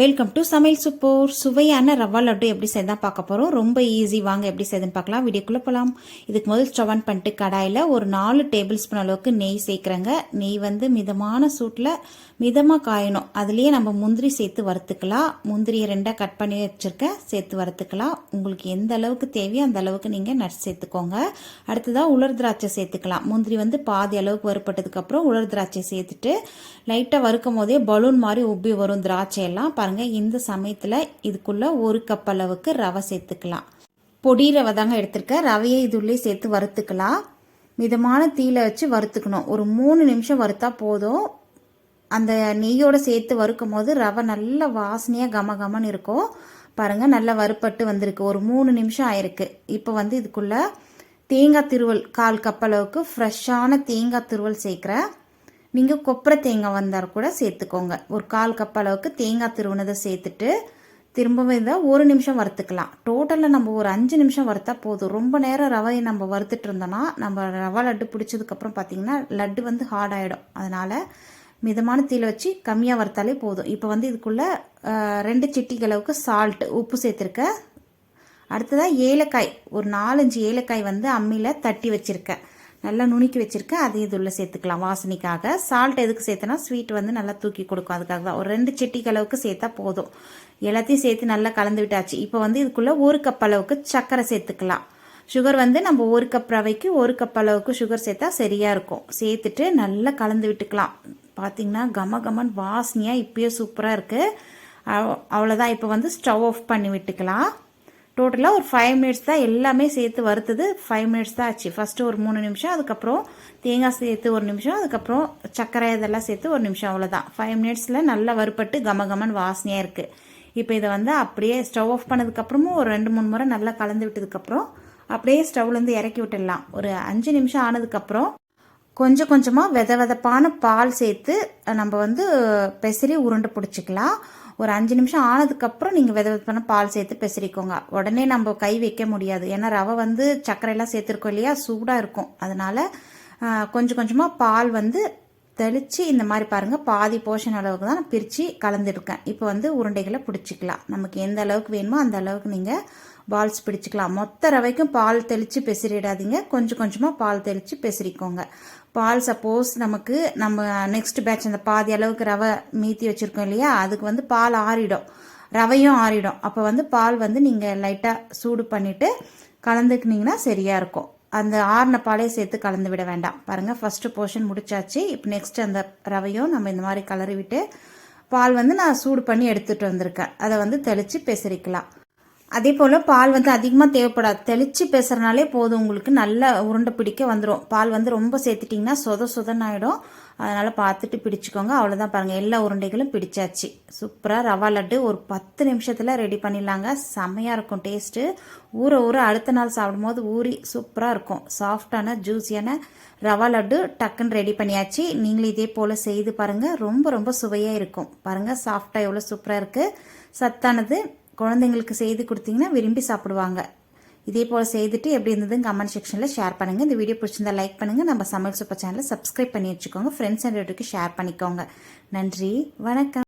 Welcome to சமையல் super சுவையான ரவா லட்டு எப்படி செய்தான் பார்க்க போகிறோம் ரொம்ப ஈஸி வாங்க எப்படி செய்துன்னு பார்க்கலாம். வீடியோக்குள்ளே போகலாம் இதுக்கு முதல் ஸ்டவ் ஆன் பண்ணிட்டு கடாயில் ஒரு நாலு டேபிள் ஸ்பூன் அளவுக்கு நெய் சேர்க்குறேங்க. நெய் வந்து மிதமான சூட்டில் மிதமாக காயணும். அதுலேயே நம்ம முந்திரி சேர்த்து வறுத்துக்கலாம். முந்திரியை ரெண்டாக கட் பண்ணி வச்சுருக்கேன். சேர்த்து வறுத்துக்கலாம். உங்களுக்கு எந்த அளவுக்கு தேவையோ அந்த அளவுக்கு நீங்கள் நட்ஸ் சேர்த்துக்கோங்க. அடுத்ததாக உலர் திராட்சை சேர்த்துக்கலாம். முந்திரி வந்து பாதி அளவுக்கு வறுப்பட்டதுக்கப்புறம் உலர் திராட்சை சேர்த்துட்டு லைட்டாக வறுக்கும் போதே பலூன் மாதிரி உப்பி வரும் திராட்சை எல்லாம் பாருங்கள் இந்த சமயத்தில் இதுக்குள்ளே ஒரு கப் அளவுக்கு ரவை சேர்த்துக்கலாம். பொடி ரவை தாங்க எடுத்திருக்கேன். ரவையை இதுள்ளே சேர்த்து வறுத்துக்கலாம். மிதமான தீயில வச்சு வறுத்துக்கணும். ஒரு மூணு நிமிஷம் வறுத்தா போதும். அந்த நெய்யோடு சேர்த்து வறுக்கும் போது ரவை நல்ல வாசனையாக கம கமன்னு இருக்கும். பாருங்கள் நல்லா வறுப்பட்டு வந்திருக்கு. ஒரு மூணு நிமிஷம் ஆயிருக்கு. இப்போ வந்து இதுக்குள்ளே தேங்காய் திருவல் கால் கப் அளவுக்கு ஃப்ரெஷ்ஷான தேங்காய் திருவல் சேர்க்குறேன். நீங்கள் கொப்பரை தேங்காய் வந்தால் கூட சேர்த்துக்கோங்க. ஒரு கால் கப் அளவுக்கு தேங்காய் திருவுனதை சேர்த்துட்டு திரும்பவும் இதை ஒரு நிமிஷம் வறுத்துக்கலாம். டோட்டலில் நம்ம ஒரு அஞ்சு நிமிஷம் வறுத்தா போதும். ரொம்ப நேரம் ரவையை நம்ம வறுத்துட்டு இருந்தோம்னா நம்ம ரவை லட்டு பிடிச்சதுக்கப்புறம் பார்த்திங்கன்னா லட்டு வந்து ஹார்ட் ஆகிடும் அதனால் மிதமான தீயில் வச்சு கம்மியாக வறுத்தாலே போதும். இப்போ வந்து இதுக்குள்ளே ரெண்டு சிட்டிக்கு அளவுக்கு சால்ட் உப்பு சேர்த்துருக்கேன். அடுத்ததாக ஏலக்காய். ஒரு நாலஞ்சு ஏலக்காய் வந்து அம்மியில் தட்டி வச்சுருக்கேன். நல்லா நுணுக்கி வச்சுருக்கேன் அதையும் இது சேர்த்துக்கலாம். வாசனைக்காக. சால்ட் எதுக்கு சேர்த்தனா ஸ்வீட் வந்து நல்லா தூக்கி கொடுக்கும். அதுக்காக தான். ஒரு ரெண்டு செட்டிக்கு அளவுக்கு சேர்த்தா போதும். எல்லாத்தையும் சேர்த்து நல்லா கலந்து விட்டாச்சு. இப்போ வந்து இதுக்குள்ளே ஒரு கப் அளவுக்கு சர்க்கரை சேர்த்துக்கலாம். சுகர் வந்து நம்ம ஒரு கப் ரவைக்கு ஒரு கப் அளவுக்கு சுகர் சேர்த்தா சரியாக இருக்கும். சேர்த்துட்டு நல்லா கலந்து விட்டுக்கலாம். பார்த்திங்கன்னா கம கமன் வாசனையாக இப்பயே சூப்பராக இருக்குது அவ்வளோதான் இப்போ வந்து ஸ்டவ் ஆஃப் பண்ணி விட்டுக்கலாம். டோட்டலாக ஒரு ஃபைவ் மினிட்ஸ் தான் எல்லாமே சேர்த்து வறுத்தது. ஃபைவ் மினிட்ஸ் தான் ஆச்சு. ஃபஸ்ட்டு ஒரு மூணு நிமிஷம் அதுக்கப்புறம் தேங்காய் சேர்த்து ஒரு நிமிஷம் அதுக்கப்புறம் சர்க்கரை இதெல்லாம் சேர்த்து ஒரு நிமிஷம் அவ்வளோதான் ஃபைவ் மினிட்ஸில் நல்லா வறுப்பட்டு கம கமன் வாசனையாக இருக்குது இப்போ இதை வந்து அப்படியே ஸ்டவ் ஆஃப் பண்ணதுக்கப்புறமும் ஒரு ரெண்டு மூணு முறை நல்லா கலந்து விட்டதுக்கப்புறம் அப்படியே ஸ்டவ்லேருந்து இறக்கி விட்டுடலாம். ஒரு அஞ்சு நிமிஷம் ஆனதுக்கப்புறம் கொஞ்சம் கொஞ்சமாக வித விதப்பான பால் சேர்த்து நம்ம வந்து பெசரி உருண்டை பிடிச்சிக்கலாம். ஒரு அஞ்சு நிமிஷம் ஆனதுக்கப்புறம் நீங்கள் வித விதப்பான பால் சேர்த்து பெசரிக்கோங்க. உடனே நம்ம கை வைக்க முடியாது. ஏன்னா ரவை வந்து சர்க்கரையெல்லாம் சேர்த்துருக்கோம் இல்லையா? சூடாக இருக்கும். அதனால் கொஞ்சம் கொஞ்சமாக பால் வந்து தெளித்து இந்த மாதிரி பாருங்கள் பாதி போர்ஷன் அளவுக்கு தான் நான் பிரித்து கலந்துருக்கேன். இப்போ வந்து உருண்டைகளை பிடிச்சிக்கலாம். நமக்கு எந்த அளவுக்கு வேணுமோ அந்த அளவுக்கு நீங்கள் பால்ஸ் பிடிச்சிக்கலாம். மொத்த ரவைக்கும் பால் தெளித்து பெசிரிடாதீங்க. கொஞ்சம் கொஞ்சமாக பால் தெளித்து பெசிரிக்கோங்க. பால் சப்போஸ் நமக்கு நம்ம நெக்ஸ்ட் பேட்ச் அந்த பாதி அளவுக்கு ரவை மீத்தி வச்சுருக்கோம் இல்லையா? அதுக்கு வந்து பால் ஆறிடும். ரவையும் ஆறிடும். அப்போ வந்து பால் வந்து நீங்கள் லைட்டாக சூடு பண்ணிவிட்டு கலந்துக்கினீங்கன்னா சரியாக இருக்கும். அந்த ஆறின பாலே சேர்த்து கலந்து விட வேண்டாம். பாருங்கள் ஃபஸ்ட்டு போர்ஷன் முடிச்சாச்சு. இப்போ நெக்ஸ்ட் அந்த ரவையும் நம்ம இந்த மாதிரி கலரி விட்டு பால் வந்து நான் சூடு பண்ணி எடுத்துகிட்டு வந்திருக்கேன். அதை வந்து தெளித்து பெசரிக்கலாம். அதே போல் பால் வந்து அதிகமாக தேவைப்படாது. தெளித்து பேசுகிறனாலே போதும். உங்களுக்கு நல்ல உருண்டை பிடிக்க வந்துடும் பால் வந்து ரொம்ப சேர்த்துட்டிங்கன்னா சொத சொதன் ஆகிடும் அதனால் பார்த்துட்டு பிடிச்சிக்கோங்க. அவ்வளோதான் பாருங்கள் எல்லா உருண்டைகளும் பிடிச்சாச்சு. சூப்பராக ரவா லட்டு ஒரு பத்து நிமிஷத்தில் ரெடி பண்ணிடலாங்க. செம்மையாக இருக்கும் டேஸ்ட்டு. ஊற ஊற அடுத்த நாள் சாப்பிடும்போது ஊறி சூப்பராக இருக்கும். சாஃப்டான ஜூஸியான ரவா லட்டு டக்குன்னு ரெடி பண்ணியாச்சு. நீங்களும் இதே போல் செய்து பாருங்கள் ரொம்ப ரொம்ப சுவையாக இருக்கும். பாருங்கள் சாஃப்டாக எவ்வளோ சூப்பராக இருக்குது சத்தானது. குழந்தைங்களுக்கு செய்து கொடுத்தீங்கன்னா விரும்பி சாப்பிடுவாங்க. இதே போல் செய்துட்டு எப்படி இருந்ததுன்னு கமெண்ட் செக்ஷனில் ஷேர் பண்ணுங்கள் இந்த வீடியோ பிடிச்சிருந்தா லைக் பண்ணுங்கள் நம்ம சமையல் சூப்பர் சேனலை சப்ஸ்கிரைப் பண்ணி வச்சுக்கோங்க. ஃப்ரெண்ட்ஸ் அண்ட் ஷேர் பண்ணிக்கோங்க. நன்றி. வணக்கம்.